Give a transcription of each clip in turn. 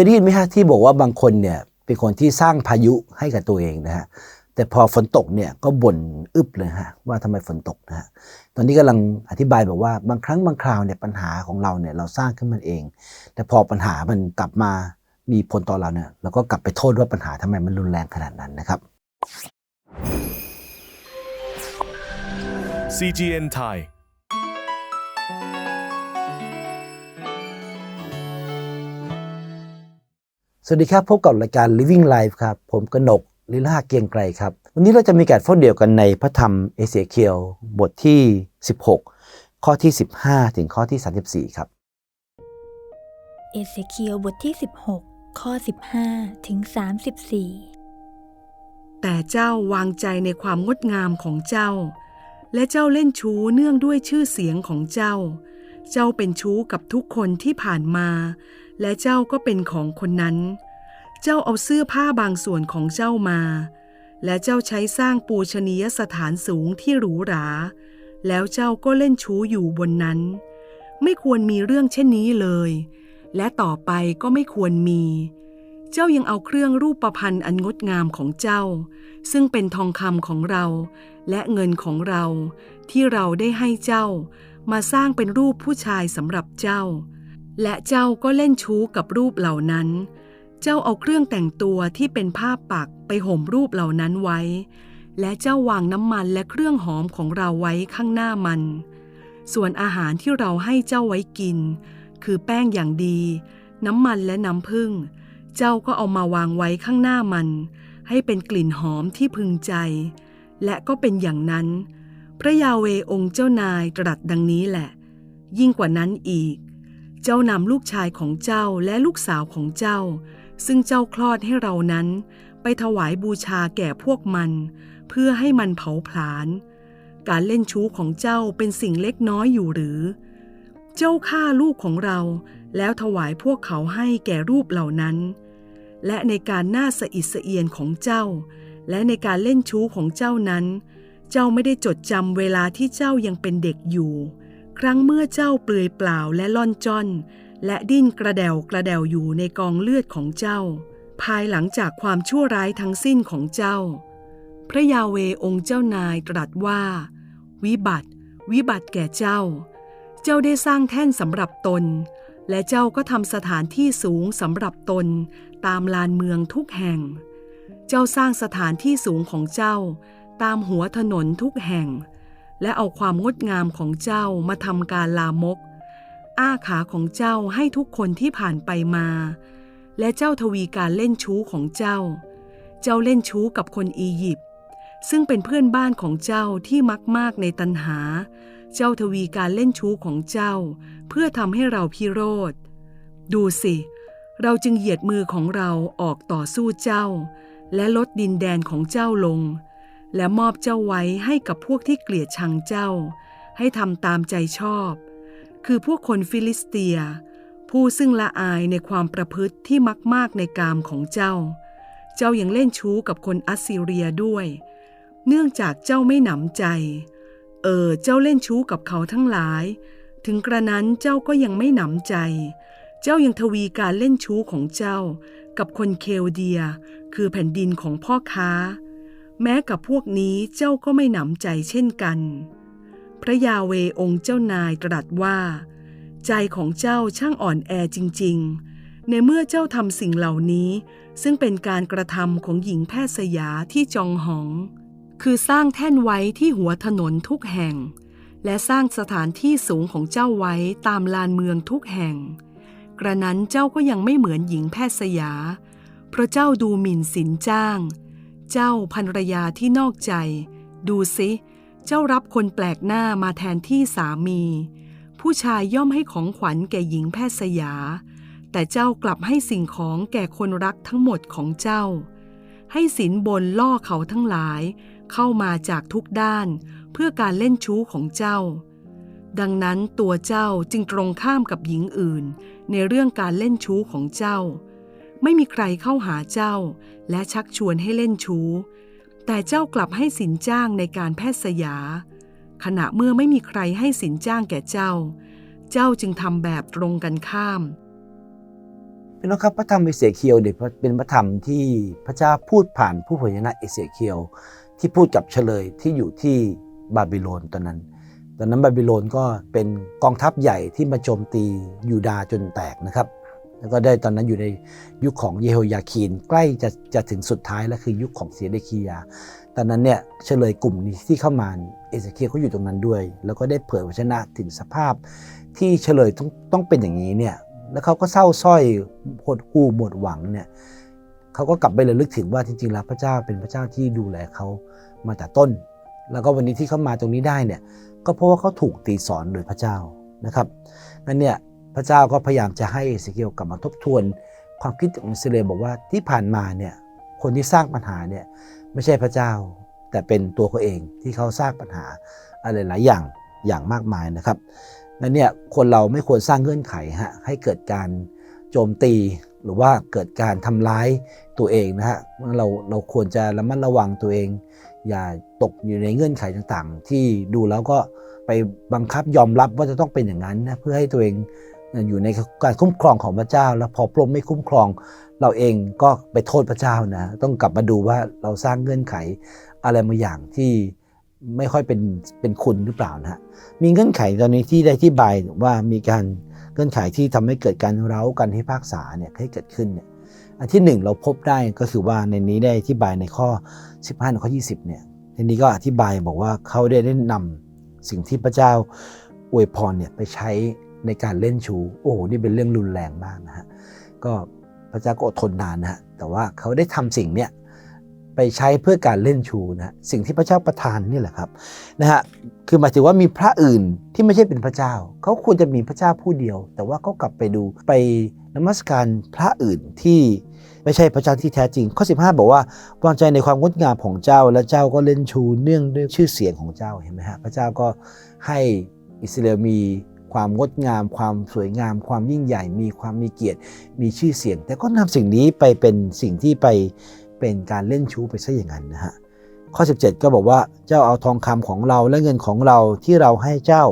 คือได้ยินไหมฮะที่บอกว่าบางคนเนี่ยเป็นคนที่สร้างพายุให้กับตัวเองนะฮะแต่พอฝนตกเนี่ยก็บ่นอึบเลยฮะว่าทำไมฝนตกนะฮะตอนนี้กำลังอธิบายบอกว่าบางครั้งบางคราวเนี่ยปัญหาของเราเนี่ยเราสร้างขึ้นมันเอง แต่พอปัญหามันกลับมามีผลต่อเราเนี่ยเราก็กลับไปโทษว่าปัญหาทำไมมันรุนแรงขนาดนั้นนะครับ CGN Thai สวัสดีครับ พบกับรายการ Living Life ครับ ผมกนกลิลาเกรียงไกรครับ วันนี้เราจะมีการฟ้อนเดียวกันในพระธรรมเอเสเคียลบทที่ 16 ข้อที่ 15 ถึงข้อที่ 34 ครับ เอเสเคียลบทที่ 16 ข้อ 15 ถึง 34 แต่เจ้าวางใจในความงดงามของเจ้า และเจ้าเล่นชู้เนื่องด้วยชื่อเสียงของเจ้า เจ้าเป็นชู้กับทุกคนที่ผ่านมาและเจ้าก็เป็นของคนนั้น เจ้าเอาเสื้อผ้าบางส่วนของเจ้ามา และเจ้าใช้สร้างปูชนียสถานสูงที่หรูหรา แล้วเจ้าก็เล่นชู้อยู่บนนั้น ไม่ควรมีเรื่องเช่นนี้เลย และต่อไปก็ไม่ควรมี เจ้ายังเอาเครื่องรูปประพันธ์อันงดงามของเจ้า ซึ่งเป็นทองคำของเรา และเงินของเรา ที่เราได้ให้เจ้า มาสร้างเป็นรูปผู้ชายสำหรับเจ้า และเจ้าก็เล่นชู้กับรูปเหล่านั้น เจ้าเอาเครื่องแต่งตัวที่เป็นผ้าปักไปห่มรูปเหล่านั้นไว้ และเจ้าวางน้ำมันและเครื่องหอมของเราไว้ข้างหน้ามัน ส่วนอาหารที่เราให้เจ้าไว้กิน คือแป้งอย่างดี น้ำมันและน้ำผึ้งเจ้าก็เอามาวางไว้ข้างหน้ามัน ให้เป็นกลิ่นหอมที่พึงใจ และก็เป็นอย่างนั้น พระยาเวองค์เจ้านายตรัสดังนี้แหละ ยิ่งกว่านั้นอีก เจ้านำลูกชายของเจ้าและลูกสาวของเจ้า ซึ่งเจ้าคลอดให้เรานั้น ไปถวายบูชาแก่พวกมัน เพื่อให้มันเผาผลาญ การเล่นชู้ของเจ้าเป็นสิ่งเล็กน้อยอยู่หรือ เจ้าฆ่าลูกของเราแล้วถวายพวกเขาให้แก่รูปเหล่านั้น และในการหน่าสะอิดสะเอียนของเจ้า และในการเล่นชู้ของเจ้านั้น เจ้าไม่ได้จดจำเวลาที่เจ้ายังเป็นเด็กอยู่ ครั้งเมื่อเจ้าเปลือยเปล่าและล่อนจ้อน และดิ้นกระเดวกระเดวอยู่ในกองเลือดของเจ้า ภายหลังจากความชั่วร้ายทั้งสิ้นของเจ้า พระยาเวองค์เจ้านายตรัสว่า วิบัติ วิบัติแก่เจ้า เจ้าได้สร้างแท่นสำหรับตน และเจ้าก็ทำสถานที่สูงสำหรับตน ตามลานเมืองทุกแห่ง เจ้าสร้างสถานที่สูงของเจ้า ตามหัวถนนทุกแห่ง และเอาความงดงามของเจ้ามาทำการลามก อ้าขาของเจ้าให้ทุกคนที่ผ่านไปมา และเจ้าทวีการเล่นชู้ของเจ้า เจ้าเล่นชู้กับคนอียิปต์ซึ่งเป็นเพื่อนบ้านของเจ้าที่มักมากในตันหา เจ้าทวีการเล่นชู้ของเจ้า เพื่อทำให้เราพิโรธ ดูสิ เราจึงเหยียดมือของเราออกต่อสู้เจ้า และลดดินแดนของเจ้าลง และมอบเจ้าไว้ให้กับพวกที่เกลียดชังเจ้า ให้ทำตามใจชอบ คือพวกคนฟิลิสเตีย ผู้ซึ่งละอายในความประพฤติที่มักมากในกามของเจ้า เจ้ายังเล่นชู้กับคนอัสซีเรียด้วย เนื่องจากเจ้าไม่หนำใจ เออ เจ้าเล่นชู้กับเขาทั้งหลาย ถึงกระนั้นเจ้าก็ยังไม่หนำใจ เจ้ายังทวีการเล่นชู้ของเจ้า กับคนเคลเดีย คือแผ่นดินของพ่อค้า แม้กับพวกนี้เจ้าก็ไม่หนำใจเช่นกัน พระยาเวองค์เจ้านายตรัสว่า ใจของเจ้าช่างอ่อนแอจริง ๆ ในเมื่อเจ้าทำสิ่งเหล่านี้ ซึ่งเป็นการกระทำของหญิงแพทย์สยาที่จองหอง คือสร้างแท่นไว้ที่หัวถนนทุกแห่ง และสร้างสถานที่สูงของเจ้าไว้ตามลานเมืองทุกแห่ง กระนั้นเจ้าก็ยังไม่เหมือนหญิงแพทย์สยา เพราะเจ้าดูหมิ่นสินจ้าง เจ้าภรรยาที่นอกใจ ดูสิเจ้ารับคนแปลกหน้ามาแทนที่สามี ผู้ชายย่อมให้ของขวัญแก่หญิงแพทย์สยา แต่เจ้ากลับให้สิ่งของแก่คนรักทั้งหมดของเจ้า ให้สินบนล่อเขาทั้งหลาย เข้ามาจากทุกด้าน เพื่อการเล่นชู้ของเจ้า ดังนั้นตัวเจ้าจึงตรงข้ามกับหญิงอื่น ในเรื่องการเล่นชู้ของเจ้า ไม่มีใครเข้าหาเจ้า และชักชวนให้เล่นชู้ แต่เจ้ากลับให้สินจ้างในการแพทย์สยา ขณะเมื่อไม่มีใครให้สินจ้างแก่เจ้า เจ้าจึงทำแบบตรงกันข้ามพี่น้องครับพระธรรมเอเสเคียวเนี่ยเป็นพระธรรมที่พระเจ้าพูดผ่านผู้เผยชนะเอเสเคียวที่พูดกับเฉลยที่อยู่ที่บาบิโลนตอนนั้น ตอนนั้นบาบิโลนก็เป็นกองทัพใหญ่ที่มาโจมตียูดาจนแตกนะครับ แล้วก็ได้ตอนนั้นอยู่ในยุคของเยโฮยาคีนใกล้จะจะถึงสุดท้ายแล้วคือยุคของเสียเดคียา ตอนนั้นเนี่ยเฉลยกลุ่มนี้ที่เข้ามาเอเสเคียเขาอยู่ตรงนั้นด้วย แล้วก็ได้เผยพระชนะถึงสภาพ ที่เฉลยต้องต้องเป็นอย่างนี้เนี่ยแล้วเขาก็เศร้าสร้อยหดหู่หมดหวังเนี่ยเขาก็กลับไประลึกถึงว่าจริงๆแล้วพระเจ้าเป็นพระเจ้าที่ดูแลเขามาแต่ต้น แล้วก็วันนี้ที่เขามาตรงนี้ได้เนี่ยก็เพราะว่าเขาถูกตีสอนโดยพระเจ้านะครับงั้นเนี่ย ระเจ้าก็พยายามจะให้เอเสเคียลกลับมาทบทวน ความคิดของอิสราเอลบอกว่าที่ผ่านมาเนี่ยคนที่สร้างปัญหาเนี่ยไม่ใช่พระเจ้าแต่เป็นตัวเขาเองที่เขาสร้างปัญหาอะไรหลายอย่างอย่างมากมายนะครับงั้นเนี่ยคนเราไม่ควรสร้างเงื่อนไขฮะให้เกิดการโจมตีหรือว่าเกิดการทำร้ายตัวเองนะฮะเราเราควรจะระมัดระวังตัวเอง อย่าตกอยู่ในเงื่อนไขต่างๆ ที่ดูแล้วก็ไปบังคับยอมรับว่าจะต้องเป็นอย่างนั้นนะเพื่อให้ตัวเอง อยู่ในการคุ้มครองของพระเจ้า แล้วพอพระองค์ไม่คุ้มครอง เราเองก็ไปโทษพระเจ้านะต้องกลับมาดูว่าเราสร้างเงื่อนไขอะไรบางอย่างที่ไม่ค่อยเป็นเป็นคุณหรือเปล่านะมีเงื่อนไขตอนนี้ที่ได้ที่บายว่ามีการเงื่อนไขที่ทำให้เกิดการเร้ากันให้ภาคษาเนี่ยให้เกิดขึ้นเนี่ยอันที่หนึ่งเราพบได้ก็คือว่าในนี้ได้อธิบายในข้อ 15ข้อ 20เนี่ยในนี้ก็อธิบายบอกว่าเขาได้ได้นำสิ่งที่พระเจ้าอวยพรเนี่ยไปใช้ ในการเล่นชู้โอ้โหนี่เป็นเรื่องรุนแรงมากนะฮะก็พระเจ้าก็อดทนนานนะฮะแต่ว่าเขาได้ทำสิ่งเนี่ยไปใช้เพื่อการเล่นชูนะฮะสิ่งที่พระเจ้าประทานนี่แหละครับนะฮะคือหมายถึงว่ามีพระอื่นที่ไม่ใช่เป็นพระเจ้า เขาควรจะมีพระเจ้าผู้เดียว แต่ว่าเขากลับไปดูไปนมัสการพระอื่นที่ไม่ใช่พระเจ้าที่แท้จริง ข้อ 15 บอกว่าวางใจในความงดงามของเจ้าและเจ้าก็เล่นชูเนื่องด้วยชื่อเสียงของเจ้าเห็นไหมฮะพระเจ้าก็ให้อิสราเอลมี ความงดงาม ความสวยงาม ความยิ่งใหญ่ มีความมีเกียรติ มีชื่อเสียง แต่ก็นำสิ่งนี้ไปเป็นสิ่งที่ไปเป็นการเล่นชู้ไปซะอย่างนั้นนะฮะข้อ 17 ก็บอกว่าเจ้าเอาทองคำของเราและเงินของเราที่เราให้เจ้า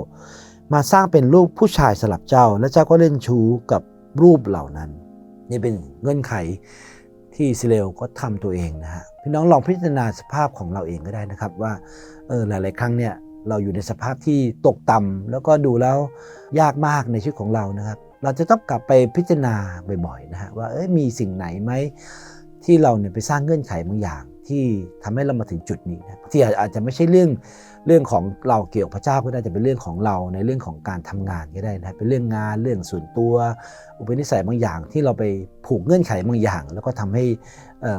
มาสร้างเป็นรูปผู้ชายสลับเจ้า และเจ้าก็เล่นชู้กับรูปเหล่านั้น นี่เป็นเงื่อนไขที่อิสราเอลก็ทำตัวเองนะฮะพี่น้องลองพิจารณาสภาพของเราเองก็ได้นะครับว่าเออหลาย ๆ ครั้งเนี่ย เราอยู่ในสภาพที่ตกต่ำแล้วก็ดูแล้วยากมากในชีวิตของเรานะครับ เราจะต้องกลับไปพิจารณาบ่อยๆนะฮะว่าเอ้ยมีสิ่งไหนไหมที่เราเนี่ยไปสร้างเงื่อนไขบางอย่าง ที่ทำให้เรามาถึงจุดนี้นะที่อาจจะไม่ใช่เรื่องเรื่องของเราเกี่ยวกับพระเจ้าก็ได้แต่เป็นเรื่องของเราในเรื่องของการทำงานก็ได้นะเป็นเรื่องงานเรื่องส่วนตัว อุปนิสัยบางอย่างที่เราไปผูกเงื่อนไขบางอย่าง แล้วก็ทำให้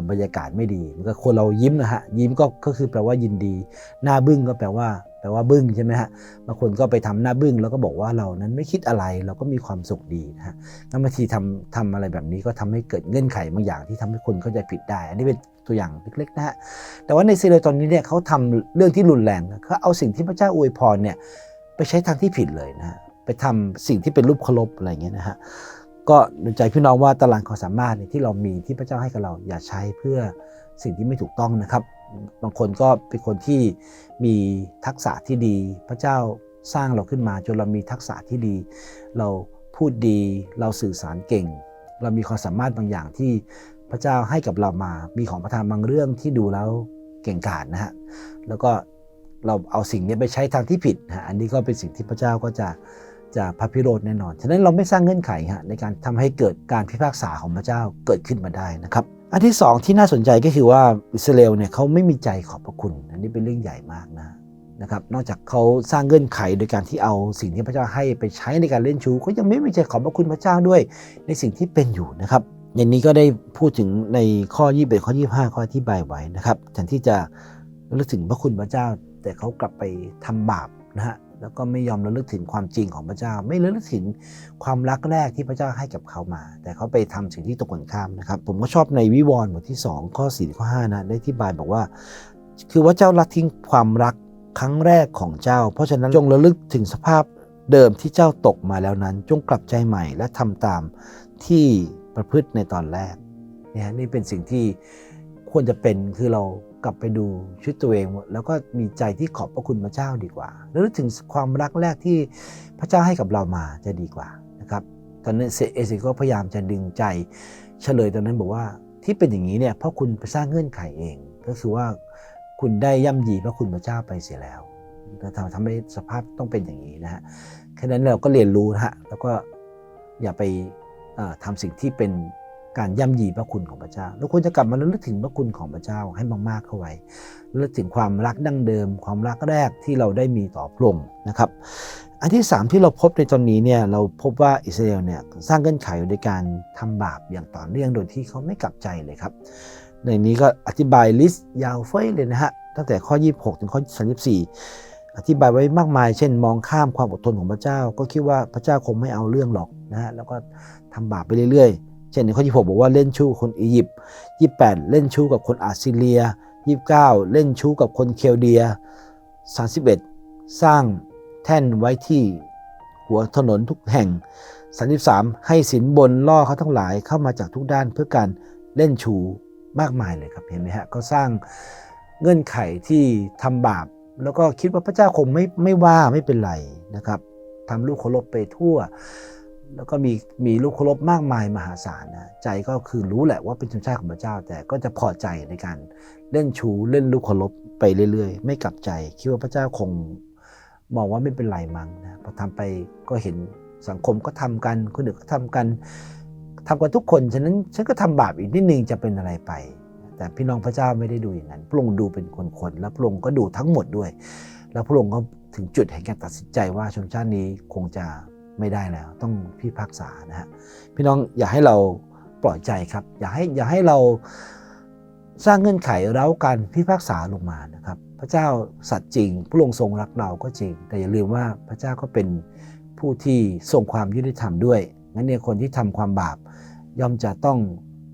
บรรยากาศไม่ดีมันก็คนเรายิ้มนะฮะยิ้มก็ก็คือแปลว่ายินดี หน้าบึ้งก็แปลว่า แปลว่าบึ้งใช่ไหมฮะบางคนก็ไปทำหน้าบึ้งแล้วก็บอกว่าเรานั้นไม่คิดอะไรเราก็มีความสุขดีนะฮะบางทีทำทำอะไรแบบนี้ก็ทำให้เกิดเงื่อนไขบางอย่างที่ทำให้คนเข้าใจผิดได้ อันนี้เป็นตัวอย่างเล็กๆนะฮะแต่ว่าในซีเรียตอนนี้เนี่ยเขาทำเรื่องที่รุนแรงเขาเอาสิ่งที่พระเจ้าอวยพรเนี่ยไปใช้ทางที่ผิดเลยนะฮะไปทำสิ่งที่เป็นรูปเคารพอะไรเงี้ยนะฮะก็ดูใจพี่น้องว่าตารางความสามารถที่เรามีที่พระเจ้าให้กับเราอย่าใช้เพื่อสิ่งที่ไม่ถูกต้องนะครับ บางคนก็เป็นคนที่มีทักษะที่ดี พระเจ้าสร้างเราขึ้นมาจนเรามีทักษะที่ดี เราพูดดีเราสื่อสารเก่ง เรามีความสามารถบางอย่างที่พระเจ้าให้กับเรามามีของประทานบางเรื่องที่ดูแล้วเก่งกาจนะฮะแล้วก็เราเอาสิ่งนี้ไปใช้ทางที่ผิดนะอันนี้ก็เป็นสิ่งที่พระเจ้าก็จะจะพระพิโรธแน่นอน ฉะนั้นเราไม่สร้างเงื่อนไขฮะในการทำให้เกิดการพิพากษาของพระเจ้าเกิดขึ้นมาได้นะครับ อันที่สองที่น่าสนใจก็คือว่าอิสราเอลเนี่ยเขาไม่มีใจขอบพระคุณ อันนี้เป็นเรื่องใหญ่มากนะนะครับ นอกจากเขาสร้างเงื่อนไขโดยการที่เอาสิ่งที่พระเจ้าให้ไปใช้ในการเล่นชู้เขายังไม่มีใจขอบพระคุณพระเจ้าด้วย ในสิ่งที่เป็นอยู่นะครับในนี้ก็ได้พูดถึงในข้อ21ข้อ 25 ข้ออธิบายไว้นะครับแทนที่จะระลึกถึงพระคุณพระเจ้า แต่เขากลับไปทำบาปนะฮะ แล้วก็ไม่ยอมระลึกถึงความจริงของพระเจ้า ไม่ระลึกถึงความรักแรกที่พระเจ้าให้กับเขามา แต่เขาไปทำสิ่งที่ตรงกันข้ามนะครับ ผมก็ชอบในวิวรณ์บทที่ 2 ข้อ4ข้อ5นะได้ที่บายบอกว่า คือว่าเจ้าละทิ้งความรักครั้งแรกของเจ้า เพราะฉะนั้นจงระลึกถึงสภาพเดิมที่เจ้าตกมาแล้วนั้น จงกลับใจใหม่ และทำตามที่ประพฤติในตอนแรกเนี่ยนี่เป็นสิ่งที่ควรจะเป็นคือเรา กลับไปดูชีวิตตัวเอง แล้วก็มีใจที่ขอบพระคุณพระเจ้าดีกว่าแล้วถึงความรักแรกที่พระเจ้าให้กับเรามาจะดีกว่านะครับตอนนั้นเอเซก็พยายามจะดึงใจเฉลยตอนนั้นบอกว่าที่เป็นอย่างนี้เนี่ยเพราะคุณไปสร้างเงื่อนไขเอง ก็คือว่าคุณได้ย่ำยีพระคุณพระเจ้าไปเสียแล้วทำทำให้สภาพต้องเป็นอย่างนี้นะฮะแค่นั้นเราก็เรียนรู้นะฮะแล้วก็อย่าไปเอ่อทำสิ่งที่เป็น การย่ำยีพระคุณของพระเจ้าเราควรจะกลับมาระลึกถึงพระคุณของพระเจ้าให้มากๆเข้าไว้ระลึกถึงความรักดั้งเดิม ความรักแรกที่เราได้มีต่อพระองค์นะครับ อันที่ 3 ที่เราพบในตอนนี้เนี่ยเราพบว่าอิสราเอลเนี่ยสร้างเงื่อนไขโดยการทำบาปอย่างต่อเนื่องโดยที่เขาไม่กลับใจเลยครับ ในนี้ก็อธิบายลิสต์ยาวเฟ้ยเลยนะฮะตั้งแต่ข้อ 26 ถึงข้อ 34อธิบายไว้มากมาย เช่น มองข้ามความอดทนของพระเจ้า ก็คิดว่าพระเจ้าคงไม่เอาเรื่องหรอกนะฮะ แล้วก็ทำบาปไปเรื่อย เช่นในข้อ 26 บอกว่าเล่นชู้คนอียิปต์ 28 เล่นชู้กับคนอาซิเลีย 29 เล่นชู้กับคนเคลเดีย 31 สร้างแท่นไว้ที่หัวถนนทุกแห่ง 33 ให้สินบนล่อเขาทั้งหลายเข้ามาจากทุกด้านเพื่อการเล่นชูมากมายเลยครับเห็นไหมฮะก็สร้างเงื่อนไขที่ทำบาป แล้วก็คิดว่าพระเจ้าคงไม่ไม่ว่าไม่เป็นไรนะครับทำลูกเคารพไปทั่ว แล้วก็มีมีลูกเคารพมากมายมหาศาลนะใจก็คือรู้แหละว่าเป็นชนชาติของพระเจ้า แต่ก็จะพอใจในการเล่นชูเล่นลูกเคารพไปเรื่อย ๆ ไม่กลับใจคิดว่าพระเจ้าคงมองว่าไม่เป็นไรมั้งนะพอทำไปก็เห็นสังคมก็ทำกันคนอื่นก็ทำกันทำกันทุกคนฉะนั้นฉันก็ทำบาปอีกนิดนึงจะเป็นอะไรไป แต่พี่น้องพระเจ้าไม่ได้ดูอย่างนั้น พระองค์ดูเป็นคนๆแล้วพระองค์ก็ดูทั้งหมดด้วย แล้วพระองค์ก็ถึงจุดแห่งการตัดสินใจว่าชนชาตินี้คงจะ ไม่ได้แล้ว ต้องพิพากษานะฮะพี่น้องอย่าให้เราปล่อยใจครับ อย่าให้อย่าให้เราสร้างเงื่อนไขเร้าการพิพากษาลงมานะครับ พระเจ้าสัตย์จริงพระองทรงรักเราก็จริง แต่อย่าลืมว่าพระเจ้าก็เป็นผู้ที่ทรงความยุติธรรมด้วยงั้นเนี่ยคนที่ทำความบาปย่อมจะต้อง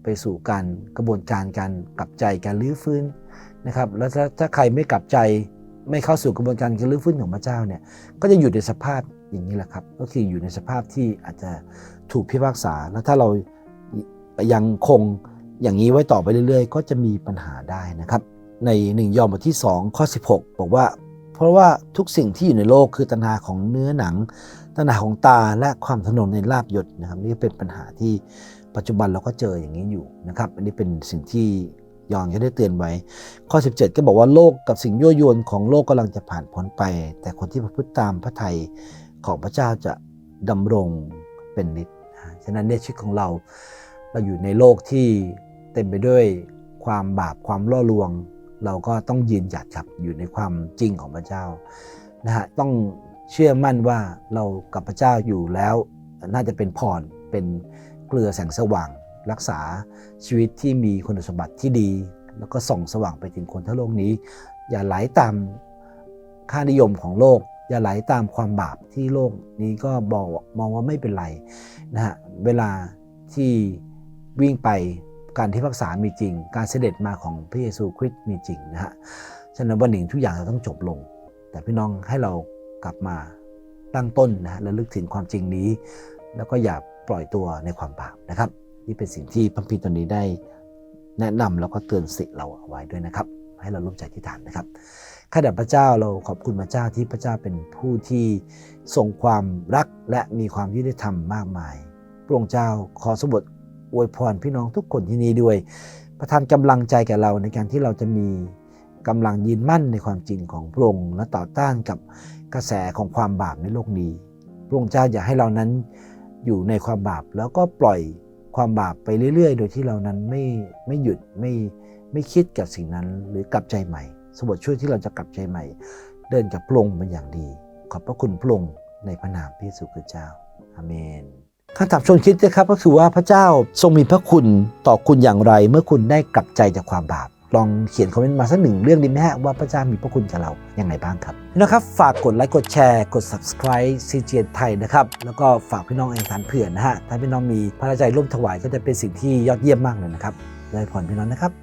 ไปสู่การกระบวนการการกลับใจการลื้อฟื้นนะครับ แล้วถ้าถ้าใครไม่กลับใจไม่เข้าสู่กระบวนการการลื้อฟื้นของพระเจ้าเนี่ยก็จะอยู่ในสภาพ อย่างนี้แหละครับ ก็คืออยู่ในสภาพที่อาจจะถูกพิพากษา แล้วถ้าเรายังคงอย่างนี้ไว้ต่อไปเรื่อยๆ ก็จะมีปัญหาได้นะครับ ในหนึ่งยอห์นบทที่ 2 ข้อ 16 บอกว่า เพราะว่าทุกสิ่งที่อยู่ในโลกคือตัณหาของเนื้อหนัง ตัณหาของตาและความถนนในลาบยศนะครับ นี่เป็นปัญหาที่ปัจจุบันเราก็เจออย่างนี้อยู่นะครับ อันนี้เป็นสิ่งที่ยอห์นก็ได้เตือนไว้ ข้อ 17 ก็บอกว่าโลกกับสิ่งยั่วยวนของโลกกำลังจะผ่านพ้นไป แต่คนที่ประพฤติตามพระทัย ของพระเจ้าจะดำรงเป็นนิจฉะนั้นเนี่ยชีวิตของเรา เราอยู่ในโลกที่เต็มไปด้วยความบาปความล่อลวง เราก็ต้องยืนหยัดครับอยู่ในความจริงของพระเจ้านะฮะต้องเชื่อมั่นว่าเรากับพระเจ้าอยู่แล้วน่าจะเป็นพรเป็นเกลือแสงสว่าง รักษาชีวิตที่มีคุณสมบัติที่ดี แล้วก็ส่องสว่างไปถึงคนทั้งโลกนี้ อย่าไหลตามค่านิยมของโลก อย่าไหลตามความบาปที่โลกนี้ก็บอกมองว่าไม่เป็นไรนะฮะเวลาที่วิ่งไปการที่พักษามีจริง การเสด็จมาของพระเยซูคริสต์มีจริงนะฮะฉะนั้นวันหนึ่งทุกอย่างจะต้องจบลง แต่พี่น้องให้เรากลับมาตั้งต้นนะฮะระลึกถึงความจริงนี้ แล้วก็อย่าปล่อยตัวในความบาปนะครับ นี่เป็นสิ่งที่พระคัมภีร์ตอนนี้ได้แนะนำแล้วก็เตือนสติเราเอาไว้ด้วยนะครับ ให้เราร่วมใจที่ฐานนะครับ ข้าแต่พระเจ้าเราขอบคุณพระเจ้าที่พระเจ้าเป็นผู้ที่ทรงความรักและมีความยุติธรรมมากมาย พระองค์เจ้าขอสมบทอวยพรพี่น้องทุกคนที่นี่ด้วย ประทานกำลังใจแก่เราในการที่เราจะมีกำลังยืนมั่นในความจริงของพระองค์และต่อต้านกับกระแสของความบาปในโลกนี้ พระองค์เจ้าอย่าให้เรานั้นอยู่ในความบาปแล้วก็ปล่อยความบาปไปเรื่อย ๆ โดยที่เรานั้นไม่ไม่หยุดไม่ไม่คิดกับสิ่งนั้นหรือกลับใจใหม่ สมบทช่วยที่เราจะกลับใจใหม่ เดินกับพระองค์เป็นอย่างดี ขอบพระคุณพระองค์ในพระนามพระเยซูคริสต์เจ้าอาเมนคำถามชวนคิดนะครับก็คือว่าพระเจ้าทรงมีพระคุณต่อคุณอย่างไร เมื่อคุณได้กลับใจจากความบาปลองเขียนคอมเมนต์มาสักหนึ่งเรื่องดีไหมฮะว่าพระเจ้ามีพระคุณกับเราอย่างไรบ้างครับนะครับ ฝากกดไลค์กดแชร์กด subscribe CGN ไทยนะครับ แล้วก็ฝากพี่น้องอธิษฐานเผื่อนะฮะถ้าพี่น้องมีพระใจร่วมถวายก็จะเป็นสิ่งที่ยอดเยี่ยมมากเลยนะครับได้พรพี่น้องนะครับ